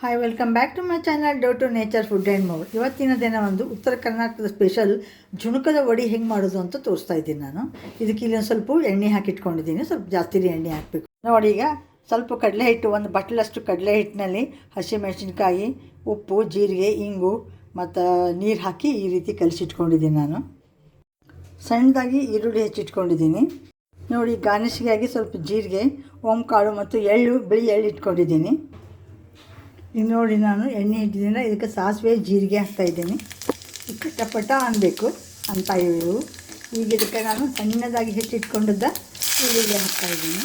Hi welcome back to my channel dough to nature food and more ಇವತ್ತಿನ ದಿನ ಒಂದು ಉತ್ತರ ಕರ್ನಾಟಕದ ಸ್ಪೆಷಲ್ ಜುಣುಕದ ವಡಿ ಹೆಂಗೆ ಮಾಡೋದು ಅಂತ ತೋರಿಸ್ತಾ ಇದ್ದೀನಿ ನಾನು. ಇದಕ್ಕೆ ಇಲ್ಲಿ ಒಂದು ಸ್ವಲ್ಪ ಎಣ್ಣೆ ಹಾಕಿಟ್ಕೊಂಡಿದ್ದೀನಿ. ಸ್ವಲ್ಪ ಜಾಸ್ತಿ ಎಣ್ಣೆ ಹಾಕಬೇಕು. ನೋಡಿ ಈಗ ಸ್ವಲ್ಪ ಕಡಲೆ ಹಿಟ್ಟು, ಒಂದು ಬಟ್ಲಷ್ಟು ಕಡಲೆ ಹಿಟ್ಟಿನಲ್ಲಿ ಹಸಿಮೆಣಸಿನ್ಕಾಯಿ, ಉಪ್ಪು, ಜೀರಿಗೆ, ಇಂಗು ಮತ್ತು ನೀರು ಹಾಕಿ ಈ ರೀತಿ ಕಲಿಸಿಟ್ಕೊಂಡಿದ್ದೀನಿ ನಾನು. ಸಣ್ಣದಾಗಿ ಈರುಳ್ಳಿ ಹೆಚ್ಚಿಟ್ಕೊಂಡಿದ್ದೀನಿ. ನೋಡಿ ಗಾರ್ನಿಷ್ಗಾಗಿ ಸ್ವಲ್ಪ ಜೀರಿಗೆ ಓಂ ಕಾಳು ಮತ್ತು ಎಳ್ಳು, ಬಿಳಿ ಎಳ್ಳು ಇಟ್ಕೊಂಡಿದ್ದೀನಿ. ಈಗ ನೋಡಿ ನಾನು ಎಣ್ಣೆ ಇಟ್ಟಿದ್ದೀನಿ ಇದಕ್ಕೆ ಸಾಸಿವೆ ಜೀರಿಗೆ ಹಾಕ್ತಾಯಿದ್ದೀನಿ ಚಟಪಟ ಅನ್ನಬೇಕು ಅಂತ ಇವು. ಈಗ ಇದಕ್ಕೆ ನಾನು ಸಣ್ಣದಾಗಿ ಹೆಚ್ಚಿಟ್ಕೊಂಡಿದ್ದ ಈರುಳ್ಳಿ ಹಾಕ್ತಾಯಿದ್ದೀನಿ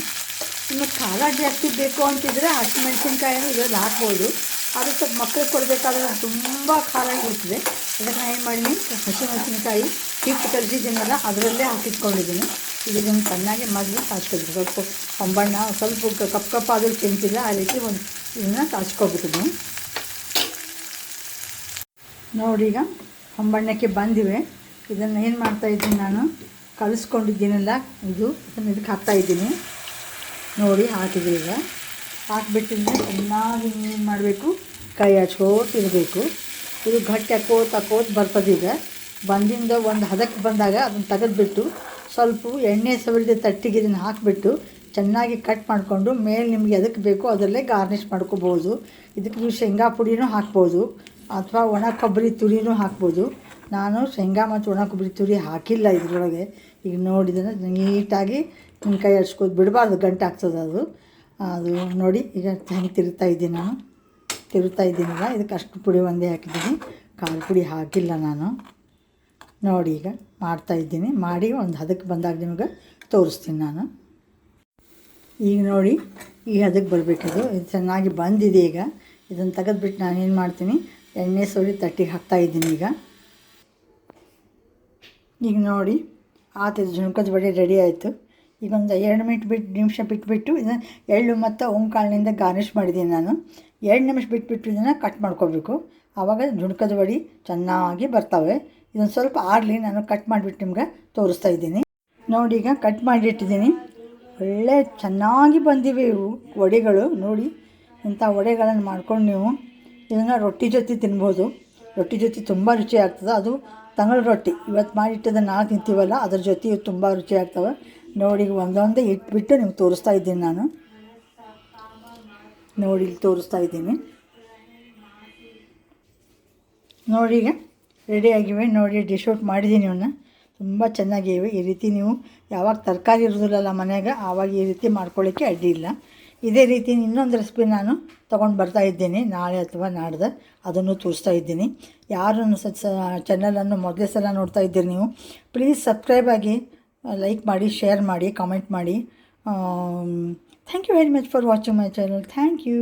ಇನ್ನು ಖಾರ ಜಾಸ್ತಿ ಬೇಕು ಅಂತಿದ್ರೆ ಹಸಿಮೆಣಸಿನ್ಕಾಯನ್ನು ಇದರಲ್ಲಿ ಹಾಕ್ಬೋದು. ಅದು ಸ್ವಲ್ಪ ಮಕ್ಕಳಿಗೆ ಕೊಡಬೇಕಾದ್ರೆ ತುಂಬ ಖಾರ ಇರ್ತದೆ. ಅದಕ್ಕೆ ನಾನು ಏನು ಮಾಡೀನಿ ಹಸಿಮೆಣಸಿನ್ಕಾಯಿ ಹಿಟ್ಟು ಕಲಿಸಿದ್ದೀನಲ್ಲ ಅದರಲ್ಲೇ ಹಾಕಿಟ್ಕೊಂಡಿದ್ದೀನಿ. ಇದನ್ನು ಚೆನ್ನಾಗಿ ಮೊದಲು ಹಾಕ್ತಿದ್ದೀನಿ ಸ್ವಲ್ಪ ಹೊಂಬಣ್ಣ ಸ್ವಲ್ಪ ಕಪ್ ಕಪ್ ಆದರೂ ತಿಂತಿಲ್ಲ ಆ ರೀತಿ ಒಂದು ಇದನ್ನು ಕಾಸ್ಕೊಬಿಟ್ಟಿದ್ದೀನಿ ನೋಡಿ ಈಗ ಹೊಂಬಣ್ಣಕ್ಕೆ ಬಂದಿವೆ. ಇದನ್ನು ಏನು ಮಾಡ್ತಾಯಿದ್ದೀನಿ ನಾನು? ಕಲಿಸ್ಕೊಂಡಿದ್ದೀನಲ್ಲ, ಇದು ಇದನ್ನು ಇದಕ್ಕೆ ಹಾಕ್ತಾಯಿದ್ದೀನಿ ನೋಡಿ ಹಾಕಿದೆ ಈಗ. ಹಾಕಿಬಿಟ್ಟಿದ್ರೆ ಚೆನ್ನಾಗಿ ಏನು ಮಾಡಬೇಕು. ಕೈ ಹಚ್ಕೋತಿರಬೇಕು ಇದು ಗಟ್ಟಿ ಹಾಕೋತ ಹಾಕೋತ ಬರ್ತದೆ ಬಂದಿಂದ ಒಂದು ಹದಕ್ಕೆ ಬಂದಾಗ ಅದನ್ನು ತೆಗೆದುಬಿಟ್ಟು ಸ್ವಲ್ಪ ಎಣ್ಣೆ ಸವರಿದ ತಟ್ಟಿಗೆ ಇದನ್ನು ಹಾಕಿಬಿಟ್ಟು ಚೆನ್ನಾಗಿ ಕಟ್ ಮಾಡಿಕೊಂಡು ಮೇಲೆ ನಿಮಗೆ ಎದಕ್ಕೆ ಬೇಕೋ ಅದರಲ್ಲೇ ಗಾರ್ನಿಷ್ ಮಾಡ್ಕೋಬೋದು ಇದಕ್ಕೆ ನೀವು ಶೇಂಗಾ ಪುಡಿನೂ ಹಾಕ್ಬೋದು, ಅಥವಾ ಒಣ ಕೊಬ್ಬರಿ ತುರಿನೂ ಹಾಕ್ಬೋದು. ನಾನು ಶೇಂಗಾ ಮತ್ತು ಒಣ ಕೊಬ್ಬರಿ ತುರಿ ಹಾಕಿಲ್ಲ ಇದರೊಳಗೆ. ಈಗ ನೋಡಿದ್ರೆ ನೀಟಾಗಿ ನಿಮ್ಮ ಕೈ ಹಚ್ಕೋದು ಬಿಡಬಾರ್ದು, ಗಂಟು ಆಗ್ತದೆ ಅದು. ಅದು ನೋಡಿ, ಈಗ ಹೆಂಗೆ ತಿರುತ್ತಾ ಇದ್ದೀನಿ ನಾನು. ತಿರುತ್ತಾ ಇದ್ದೀನಲ್ಲ, ಇದಕ್ಕೆ ಅಷ್ಟು ಪುಡಿ ಒಂದೇ ಹಾಕಿದ್ದೀನಿ. ಕಾಲು ಪುಡಿ ಹಾಕಿಲ್ಲ ನಾನು. ನೋಡಿ ಈಗ ಮಾಡ್ತಾಯಿದ್ದೀನಿ ಮಾಡಿ ಒಂದು ಹದಕ್ಕೆ ಬಂದಾಗ ನಿಮಗೆ ತೋರಿಸ್ತೀನಿ ನಾನು. ಈಗ ನೋಡಿ ಈ ಹದಕ್ಕೆ ಬರಬೇಕಿದು ಇದು. ಚೆನ್ನಾಗಿ ಬಂದಿದೆ ಈಗ. ಇದನ್ನು ತೆಗೆದ್ಬಿಟ್ಟು ನಾನು ಏನು ಮಾಡ್ತೀನಿ, ಎಣ್ಣೆ ಸೋರಿ ತಟ್ಟಿಗೆ ಹಾಕ್ತಾಯಿದ್ದೀನಿ ಈಗ. ಈಗ ನೋಡಿ, ಆತ ಜುಣ್ಕದ ಬಡಿ ರೆಡಿ ಆಯಿತು. ಈಗ ಒಂದು ಎರಡು ಮಿನಿಟ್ ಬಿಟ್ಟು ನಿಮಿಷ ಬಿಟ್ಬಿಟ್ಟು ಇದನ್ನು ಎಳ್ಳು ಮತ್ತು ಓಂಕಾಳಿನಿಂದ ಗಾರ್ನಿಷ್ ಮಾಡಿದ್ದೀನಿ ನಾನು. ಎರಡು ನಿಮಿಷ ಬಿಟ್ಬಿಟ್ಟು ಇದನ್ನು ಕಟ್ ಮಾಡ್ಕೋಬೇಕು. ಆವಾಗ ಜುಣ್ಕದ ಬಡಿ ಚೆನ್ನಾಗಿ ಬರ್ತವೆ. ಇದೊಂದು ಸ್ವಲ್ಪ ಆಡಲಿ ನಾನು ಕಟ್ ಮಾಡಿಬಿಟ್ಟು ನಿಮ್ಗೆ ತೋರಿಸ್ತಾ ಇದ್ದೀನಿ. ನೋಡಿ ಈಗ ಕಟ್ ಮಾಡಿಟ್ಟಿದ್ದೀನಿ ಒಳ್ಳೆ ಚೆನ್ನಾಗಿ ಬಂದಿವೆ ಇವು ವಡೆಗಳು. ನೋಡಿ, ಇಂಥ ವಡೆಗಳನ್ನು ಮಾಡ್ಕೊಂಡು ನೀವು ಇದನ್ನು ರೊಟ್ಟಿ ಜೊತೆ ತಿನ್ಬೋದು. ರೊಟ್ಟಿ ಜೊತೆ ತುಂಬ ರುಚಿ ಆಗ್ತದೆ. ಅದು ತಂಗಳ ರೊಟ್ಟಿ. ಇವತ್ತು ಮಾಡಿಟ್ಟದ ನಾಳೆ ತಿಂತೀವಲ್ಲ, ಅದ್ರ ಜೊತೆ ತುಂಬ ರುಚಿ ಆಗ್ತವೆ. ನೋಡಿ ಒಂದೊಂದೇ ಇಟ್ಬಿಟ್ಟು ನಿಮ್ಗೆ ತೋರಿಸ್ತಾ ಇದ್ದೀನಿ ನಾನು. ನೋಡಿ, ಇಲ್ಲಿ ತೋರಿಸ್ತಾ ಇದ್ದೀನಿ. ನೋಡಿ, ಈಗ ರೆಡಿ ಆಗಿವೆ. ನೋಡಿ ಡಿಶ್ ಔಟ್ ಮಾಡಿದ್ದೀನಿ ಇವನ್ನ. ತುಂಬ ಚೆನ್ನಾಗಿ ಈ ರೀತಿ ನೀವು ಯಾವಾಗ ತರಕಾರಿ ಇರೋದಿಲ್ಲಲ್ಲ ಮನೆಯಾಗ, ಆವಾಗ ಈ ರೀತಿ ಮಾಡ್ಕೊಳ್ಳಿಕ್ಕೆ ಅಡ್ಡಿ ಇಲ್ಲ. ಇದೇ ರೀತಿ ಇನ್ನೊಂದು ರೆಸಿಪಿ ನಾನು ತೊಗೊಂಡು ಬರ್ತಾ ಇದ್ದೀನಿ. ನಾಳೆ ಅಥವಾ ನಾಡ್ದು ಅದನ್ನು ತೋರಿಸ್ತಾ ಇದ್ದೀನಿ. ಯಾರನ್ನು ಸ ಚಾನಲನ್ನು ಮೊದಲೇ ಸಲ ನೋಡ್ತಾ ಇದ್ದೀರಿ ನೀವು ಪ್ಲೀಸ್ ಸಬ್ಸ್ಕ್ರೈಬ್ ಆಗಿ ಲೈಕ್ ಮಾಡಿ ಶೇರ್ ಮಾಡಿ ಕಾಮೆಂಟ್ ಮಾಡಿ. Thank you very much for watching my channel thank you